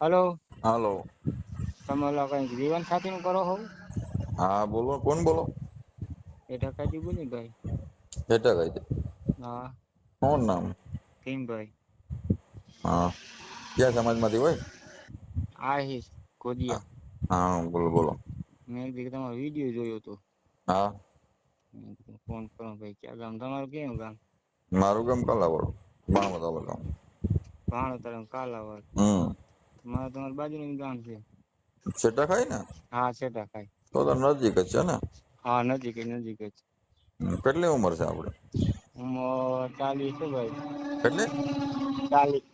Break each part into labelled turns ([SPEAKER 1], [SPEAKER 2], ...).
[SPEAKER 1] Hello.
[SPEAKER 2] હાલો.
[SPEAKER 1] તમે ઓલા કઈ જીવન સાથી નું કરો હો?
[SPEAKER 2] હા બોલો કોણ બોલો?
[SPEAKER 1] એ ટકાજી બોલી ભાઈ
[SPEAKER 2] બેટા કઈ
[SPEAKER 1] હા.
[SPEAKER 2] કોણ નામ?
[SPEAKER 1] ભીમભાઈ.
[SPEAKER 2] હા. ક્યાં સમાજમાંથી હોય?
[SPEAKER 1] આહિર કોદિયા.
[SPEAKER 2] હા બોલો બોલો.
[SPEAKER 1] મેં કીધું તમારો વીડિયો જોયો હતો
[SPEAKER 2] હા.
[SPEAKER 1] ફોન કરો ભાઈ ક્યાં ગામ? તમારું કેવું ગામ?
[SPEAKER 2] મારું ગામ કલાવડ બાણવા તાલુકા
[SPEAKER 1] ભાણો તરફ કાલાવડ.
[SPEAKER 2] હમ.
[SPEAKER 1] મારે તમારી બાજુનું ગામ છે.
[SPEAKER 2] સેટા ખાય ને?
[SPEAKER 1] હા છેટા ખાઈ
[SPEAKER 2] તો તો નજીક જ છે ને?
[SPEAKER 1] હા નજીક જ નજીક જ.
[SPEAKER 2] કેટલી ઉંમર છે આપણે
[SPEAKER 1] ઉંમર ચાલીસ છે ભાઈ.
[SPEAKER 2] કેટલી?
[SPEAKER 1] ચાલીસ.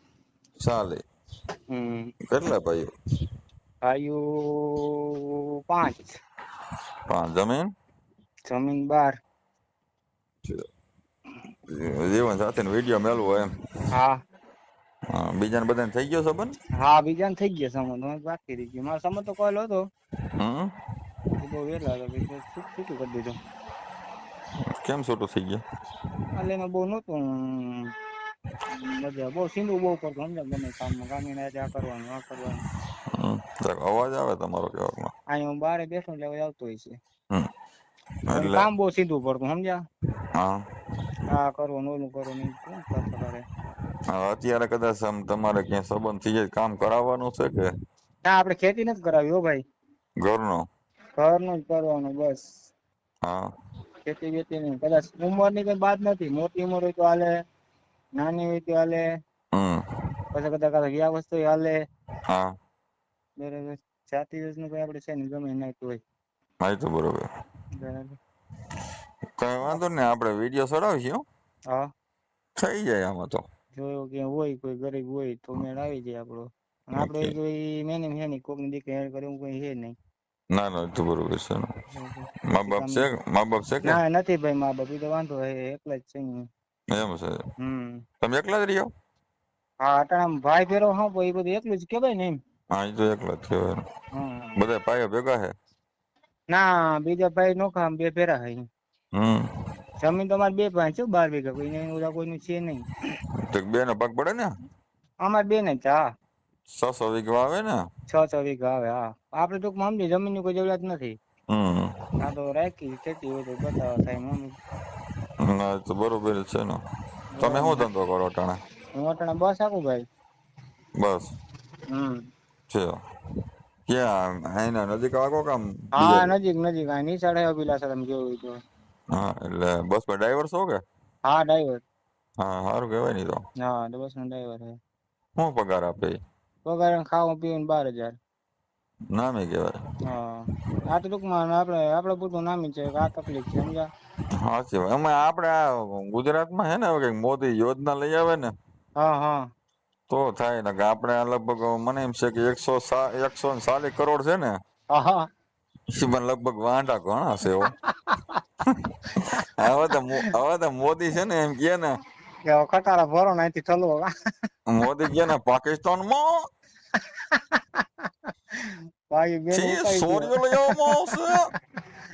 [SPEAKER 2] ચાલે
[SPEAKER 1] હમ.
[SPEAKER 2] કેટલા ભાઈઓ?
[SPEAKER 1] ભાઈઓ પાંચ.
[SPEAKER 2] પાંચ જમીન?
[SPEAKER 1] જમીન બાર.
[SPEAKER 2] જીવન સાથે વીડિયો મેળવો એમ.
[SPEAKER 1] હા,
[SPEAKER 2] બીજાને બધાને થઈ ગયો સંબંધ?
[SPEAKER 1] હા બીજાને થઈ ગયા સમજ તમારે બાકી રહી ગયો મારો સમજ તો કોલ હતો.
[SPEAKER 2] હમ?
[SPEAKER 1] બહુ વેલા હતો છૂટું કરી દીધો.
[SPEAKER 2] કેમ છૂટું થઈ ગયો?
[SPEAKER 1] એટલે એમાં બહુ નહોતું. મજા. બહુ સિંધુ બહુ કરતો સમજાય ગમે કામમાં કામીને આજે આ કરવાનું આ કરવાનું.
[SPEAKER 2] અવાજ આવે તમારો કહેવામાં?
[SPEAKER 1] અહીંયા હું બારે બેઠો એટલે અવાજ આવતો હોય છે.
[SPEAKER 2] એટલે
[SPEAKER 1] કામ બહુ સીધું પડતું સમજ્યા?
[SPEAKER 2] હા.
[SPEAKER 1] આ કરવાનું ઓલું કરવાનું કોણ કરતા કરે
[SPEAKER 2] હવે અત્યારે કદાચ આમ તમારે ક્યાં સંબંધ થઈ જાય કામ કરાવવાનું છે કે?
[SPEAKER 1] ના આપણે ખેતી નથી કરાવી હો ભાઈ.
[SPEAKER 2] ઘરનું?
[SPEAKER 1] ઘરનું જ કરવાનું બસ.
[SPEAKER 2] હા.
[SPEAKER 1] ખેતી બેતી નહીં. કદાચ ઉંમરની કઈ બાદ નથી. મોટી ઉંમર હોય તો હાલે નાની હોય તો હાલે.
[SPEAKER 2] હમ.
[SPEAKER 1] પછી કદાચ કદાચ ગયા વસ્તુ હાલે.
[SPEAKER 2] હા.
[SPEAKER 1] બરાબર. જાતિ યોજના કઈ આપણે છે ને ગમે એ નાખતું હોય.
[SPEAKER 2] હા તો બરોબર.
[SPEAKER 1] બરાબર.
[SPEAKER 2] કઈ વાંધો નહીં આપણે વીડિયો ચડાવીશું. હા. થઈ જાય આમાં તો.
[SPEAKER 1] જોયો કે હોય કોઈ ગરીબ હોય તો મેળ આવી જાય આપણો આપણે
[SPEAKER 2] Okay.
[SPEAKER 1] કોઈ મેને નહીં કોકની દીકરી હેર કરે એવું કોઈ હે નહીં.
[SPEAKER 2] ના ના તો બરોબર છે. મા બાપ છે મા બાપ છે કે?
[SPEAKER 1] ના નથી ભાઈ મા બાપ તો વાંધો હે એકલા જ છે
[SPEAKER 2] એમ છે.
[SPEAKER 1] હમ.
[SPEAKER 2] તમે એકલા જ રહ્યો?
[SPEAKER 1] હા અટાણા ભાઈ ફેરો હા એ બધું એકલું જ કેવાય ને એમ.
[SPEAKER 2] હા એ તો એકલા જ કહેવાય. બધા ભાઈઓ ભેગા છે
[SPEAKER 1] ના બીજા ભાઈ નોખા ખામ બે ફેરા હે
[SPEAKER 2] હમ.
[SPEAKER 1] જમીન તો અમારે બે પાંચ છે બાર વીઘા. કોઈ ઓલા કોઈનું છે નહીં.
[SPEAKER 2] તો બે નો ભાગ પડે ને?
[SPEAKER 1] અમારે બે ને જ છ
[SPEAKER 2] છ વીઘા આવે ને?
[SPEAKER 1] છ છ વીઘા આવે હા. આપણે ટૂંકમાં સમજી જમીનની કોઈ જરૂરિયાત નથી. આ તો રાખી ખેતી હોય તો બતાવવા થાય મમ્મી.
[SPEAKER 2] ના તો બરોબર છે ને. તમે શું ધંધો કરો અટાણા?
[SPEAKER 1] હું અટાણા બસ આપું ભાઈ.
[SPEAKER 2] બસ.
[SPEAKER 1] હમ.
[SPEAKER 2] છે. ક્યાં? અહીંના નજીક આવો કામ
[SPEAKER 1] હા નજીક નજીક. આ નિશાળે અભિલાષા તમે જોયું હોય તો.
[SPEAKER 2] હા એટલે બસમાં ડ્રાઈવર છો કે?
[SPEAKER 1] હા ડ્રાઈવર.
[SPEAKER 2] હા સારું કહેવાય નહીં તો.
[SPEAKER 1] હા તો બસ નો ડ્રાઈવર હે
[SPEAKER 2] શું પગાર આપે?
[SPEAKER 1] પગાર ખાવું પીવું બાર હજાર.
[SPEAKER 2] નામે કહેવાય.
[SPEAKER 1] હા આ તો ટૂંકમાં આપણે આપણે પૂરતું નામી છે આ તકલીફ છે સમજા
[SPEAKER 2] સાચી વાત. અમે આપણે આ ગુજરાતમાં હે ને હવે કંઈક મોદી યોજના લઈ આવે ને
[SPEAKER 1] હા હા.
[SPEAKER 2] તો થાય ને કે આપણે લગભગ મને એમ છે કે એકસો એકસો ને સાલી કરોડ છે ને
[SPEAKER 1] હા હા.
[SPEAKER 2] લગભગ વાંઢા ઘણા છે હો. હવે તો હવે તો મોદી છે ને એમ કે ને
[SPEAKER 1] કે કટાળા ભરો ને અહીંથી ઠલવો
[SPEAKER 2] મોદી કે ને પાકિસ્તાન
[SPEAKER 1] ભાઈ
[SPEAKER 2] સોરીઓ લઈ આવવામાં આવશે.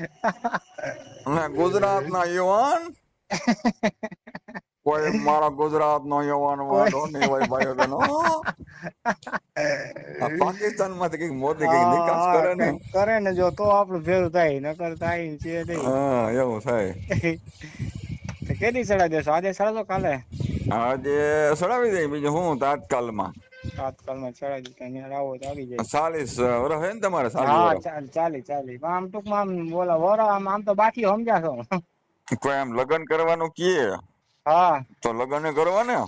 [SPEAKER 2] અને ગુજરાતના યુવાન કોઈ મારા ગુજરાત નો યુવાન વાંધો નહીં હોય ભાઈઓ બહેનો પાકિસ્તાનમાંથી કંઈક મોદી કંઈક નિકાસ કરે ને.
[SPEAKER 1] કરે ને જો તો આપણું ભેરું થાય નકર થાય છે નહીં.
[SPEAKER 2] હા એવું થાય.
[SPEAKER 1] તો કેદી સડા દેશો? આજે સડાતો કાલે?
[SPEAKER 2] આજે સડાવી દઈ બીજું હું તાત્કાલમાં.
[SPEAKER 1] તાત્કાલમાં સડાઈ દીધા અહીંયા આવો તો આવી જાય.
[SPEAKER 2] ચાલીસ વર્ષ હે ને તમારે ચાલીસ
[SPEAKER 1] હા ચાલી ચાલી આમ ટૂંકમાં આમ બોલા વરો આમ આમ તો બાકી સમજા છો.
[SPEAKER 2] કોઈ આમ લગ્ન કરવાનું કીએ
[SPEAKER 1] હા.
[SPEAKER 2] તો લગ્ન કરવા ને?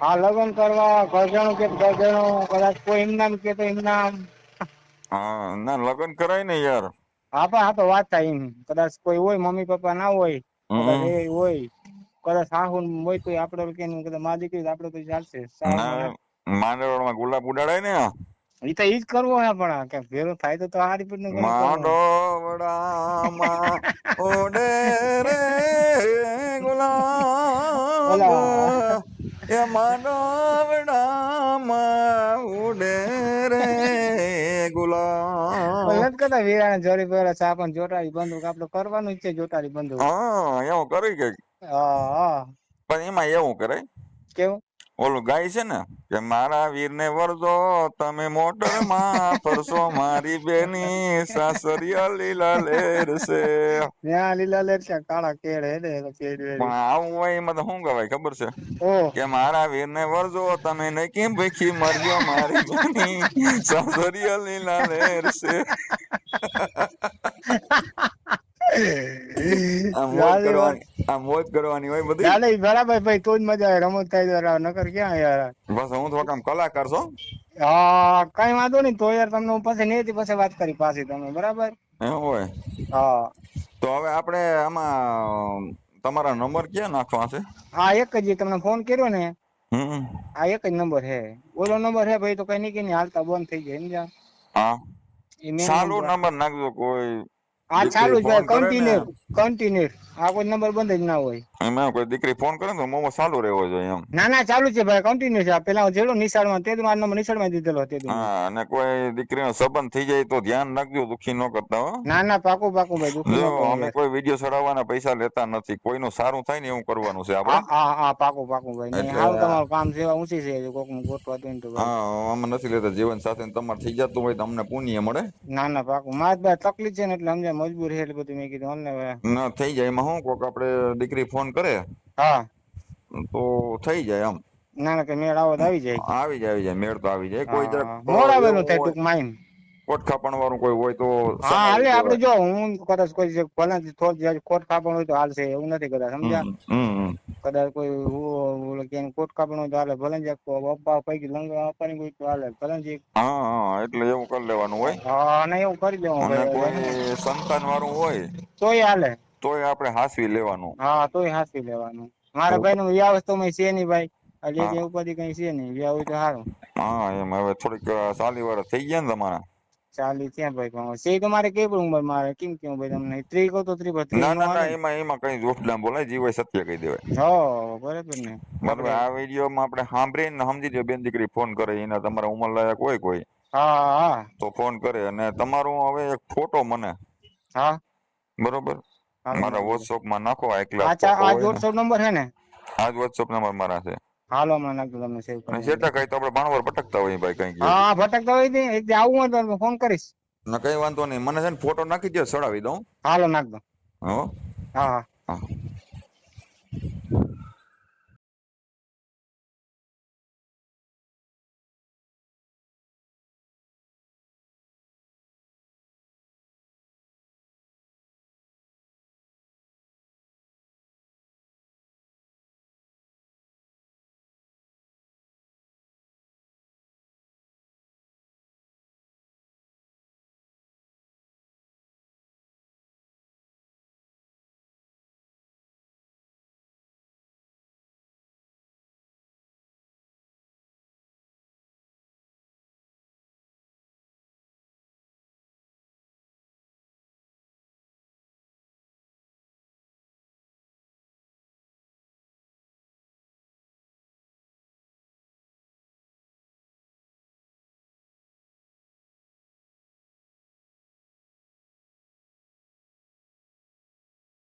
[SPEAKER 1] હા લગ્ન કરવા. ઘરજણું કે ઘરજણું. કદાચ કોઈ એમનામ કે તો એમનામ
[SPEAKER 2] હા ના લગ્ન કરાય ને યાર.
[SPEAKER 1] હા પણ હા તો વાત થાય એમ. કદાચ કોઈ હોય મમ્મી પપ્પા ના હોય. એ હોય કદાચ સાહુ હોય તો આપડે કે કદાચમાં દીકરી આપડે તો ચાલશે. સાહુ માં
[SPEAKER 2] ગુલાબ ઉડાડાય ને?
[SPEAKER 1] ઈ તો ઈ જ કરવો હે પણ કે ભેરો થાય તો તો હારી પીઠનું ઘણું કરવું.
[SPEAKER 2] માંડવડામાં ઓડે રે ગુલાબ
[SPEAKER 1] ઓલા.
[SPEAKER 2] એ માંડવડામાં ઉડે રે ગુલાબ
[SPEAKER 1] પણ નથી કરતા વીરાને જોરી પહેલા છે આપણ જોટારી બંદૂક આપડે કરવાનું જ છે જોટારી બંદૂક.
[SPEAKER 2] હા એવું કરી કે.
[SPEAKER 1] હા હા.
[SPEAKER 2] પણ એમાં એવું કરે?
[SPEAKER 1] કેવું?
[SPEAKER 2] ઓલું ગાય છે ને કે મારા વીરને વરજો તમે મોટરમાં ફરશો મારી બેની સાસરિયા લીલા લેર છે.
[SPEAKER 1] ત્યાં લીલા લેર છે કાળા કેળ હે ને વેરી.
[SPEAKER 2] પણ આવું હોય એમાં તો શું કહેવાય ખબર છે? કે મારા વીરને વરજો તમે ને કેમ ભીખી મરજો મારી બેની સાસરિયા લીલા લેર છે. મોજ કરવાની આ મોજ કરવાની હોય બધી.
[SPEAKER 1] ચાલે બરાબર ભાઈ તું જ મજા આવે રમત થાય તો નકર ક્યાં યાર?
[SPEAKER 2] બસ હું તો કામ કલાકાર છો
[SPEAKER 1] હા. કઈ વાંધો નહીં તો યાર તમને હું પછી નહીં પછી વાત કરી પાછી તમે બરાબર?
[SPEAKER 2] હોય.
[SPEAKER 1] હા.
[SPEAKER 2] તો હવે આપણે આમાં તમારા નંબર ક્યાં નાખવા છે?
[SPEAKER 1] હા એક જ તમને ફોન કર્યો ને? આ એક જ નંબર હે ઓલો નંબર હે ભાઈ તો કઈ નહીં કે હાલતા બંધ થઈ જાય સમજ્યા?
[SPEAKER 2] હા.
[SPEAKER 1] number.
[SPEAKER 2] નંબર નાખજો કોઈ
[SPEAKER 1] આ ચાલુ જ
[SPEAKER 2] હોય.
[SPEAKER 1] કન્ટિન્યુ કન્ટિન્યુ આ કોઈ નંબર બંધ જ ના હોય
[SPEAKER 2] એમાં કોઈ દીકરી ફોન કરે તો મોમો ચાલુ રહેવો જોઈએ એમ.
[SPEAKER 1] ના ના ચાલુ છે ભાઈ કન્ટિન્યુ છે. પેલા જેડો નિશાળમાં તે મારો નંબર નિશાળમાં દીધેલો તે.
[SPEAKER 2] હા અને કોઈ દીકરીનો સંબંધ થઈ જાય તો ધ્યાન રાખજો દુખી ન કરતા હો.
[SPEAKER 1] ના ના પાકું પાકું ભાઈ દુખી
[SPEAKER 2] જો અમે કોઈ વીડિયો ચડાવવાના પૈસા લેતા નથી. કોઈનું સારું થાય ને એવું કરવાનું છે આપણે.
[SPEAKER 1] હા હા પાકું પાકું ભાઈ. નહીં હાલ તમારું કામ સેવા ઊંચી છે કોક ગોતવા દો તો
[SPEAKER 2] હા અમે નથી લેતા. જીવન સાથે તમારે થઈ જતું હોય તો અમને પુણ્ય મળે.
[SPEAKER 1] ના ના પાકું. મારે ભાઈ તકલીફ છે ને એટલે સમજ્યા મજબૂર છે એટલે બધું મેં કીધું. અમને
[SPEAKER 2] ના થઈ જાય. એમાં શું કોક આપણે દીકરી ફોન કરે?
[SPEAKER 1] હા.
[SPEAKER 2] તો થઈ જાય આમ
[SPEAKER 1] ના ના કે મેળ આવો આવી જાય.
[SPEAKER 2] આવી જાય આવી જાય. મેળ તો આવી જાય. કોઈ તરફ
[SPEAKER 1] મોડાવેલું થાય ટૂંકમાં એમ.
[SPEAKER 2] કોટખાપણ વાળું કોઈ હોય તો
[SPEAKER 1] હા હાલે આપણે જો હું કદાચ કોઈ ભલે થોડી કોટ કાપણ હોય તો હાલશે એવું નથી કદાચ સમજ્યા. કદાચ કોઈ હું ઓલો કે કોટ કાપણ હોય તો હાલે ભલે જે અપ્પા પૈકી લંગ અપાની કોઈ તો હાલે ભલે જ.
[SPEAKER 2] હા હા એટલે એવું કરી લેવાનું હોય.
[SPEAKER 1] હા અને એવું કરી દેવું
[SPEAKER 2] કોઈ સંતાન વાળું હોય.
[SPEAKER 1] તોય હાલે.
[SPEAKER 2] તોય આપણે હાસવી લેવાનું.
[SPEAKER 1] હા તોય હાસવી લેવાનું. મારા ભાઈ નું વ્યાહ તો છે નહીં ભાઈ. એટલે. કે ઉપાધિ કઈ છે નહીં. વ્યાવ હોય તો સારું.
[SPEAKER 2] હા એમ. હવે થોડીક ચાલી સાલી વાર થઈ ગયા ને તમારા?
[SPEAKER 1] ચાલી ત્યાં ભાઈ પણ છે તો મારે કેવી ઉંમર મારે? કેમ કેવું ભાઈ તમને ત્રી કહો તો ત્રી પર
[SPEAKER 2] ના
[SPEAKER 1] ના
[SPEAKER 2] ના એમાં એમાં કઈ જોશ ના બોલાય. જીવાય સત્ય કહી દેવાય.
[SPEAKER 1] હો બરાબર ને.
[SPEAKER 2] બરાબર આ વિડીયોમાં આપણે સાંભળીને સમજી લો બેન દીકરી ફોન કરે એના તમારા ઉંમર લાયક હોય કોઈ?
[SPEAKER 1] હા હા.
[SPEAKER 2] તો ફોન કરે. અને તમારું હવે એક ફોટો મને.
[SPEAKER 1] હા.
[SPEAKER 2] બરોબર. મારા WhatsApp માં નાખો આ એકલા
[SPEAKER 1] આ આ વોટ્સઅપ નંબર છે ને?
[SPEAKER 2] આ જ WhatsApp નંબર મારા છે.
[SPEAKER 1] હાલો હમણાં નાખજો તમને સેવ કરી
[SPEAKER 2] સેટા કઈ તો આપણે ભાણવર ભટકતા હોય ભાઈ કઈ
[SPEAKER 1] હા હા ભટકતા હોય ને એક આવું હોય તો ફોન કરીશ.
[SPEAKER 2] ના કઈ વાંધો નહીં. મને છે ને ફોટો નાખી દો સડાવી દઉં.
[SPEAKER 1] હાલો નાખ દો હા હા.
[SPEAKER 2] હા.